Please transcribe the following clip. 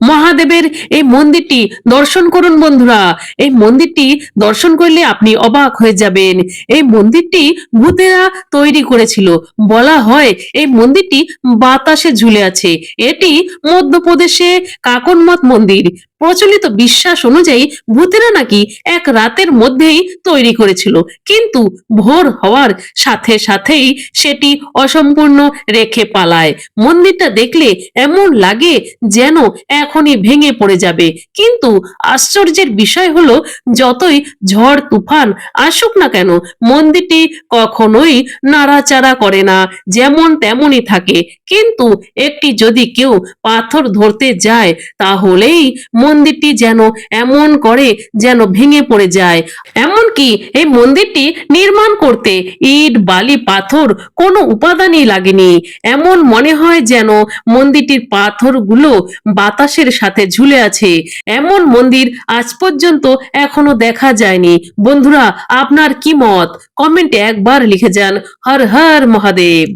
মহাদেবের এই মন্দিরটি দর্শন করুন বন্ধুরা। এই মন্দিরটি দর্শন করলে আপনি অবাক হয়ে যাবেন। এই মন্দিরটি ভূতেরা তৈরি করেছিল। বলা হয় এই মন্দিরটি বাতাসে ঝুলে আছে। এটি মধ্যপ্রদেশে কাকনমত মন্দির। প্রচলিত বিশ্বাস অনুযায়ী ভূতেরা নাকি এক রাতের মধ্যেই তৈরি করেছিল। কিন্তু ভোর হওয়ার সাথে সাথেই সেটি অসম্পূর্ণ রেখে পালায়। মন্দিরটা দেখলে এমন লাগে যেন এখনই ভেঙে পড়ে যাবে। কিন্তু আশ্চর্যের বিষয় হলো, যতই ঝড়, তুফান আসুক না কেন, মন্দিরটি কখনোই নাড়াচাড়া করে না, যেমন তেমনই থাকে। কিন্তু একটি যদি কেউ পাথর ধরতে যায়, তাহলেই মন্দিরটি যেন এমন করে যেন ভেঙে পড়ে যায়। এমনকি এই মন্দিরটি নির্মাণ করতে ইট, বালি, পাথর কোনো উপাদানই লাগেনি। এমন মনে হয় যেন মন্দিরটির পাথরগুলো বাতাসের সাথে ঝুলে আছে। এমন মন্দির আজ পর্যন্ত এখনও দেখা যায়নি। বন্ধুরা, আপনার কি মত? কমেন্টে একবার লিখে যান। হর হর মহাদেব।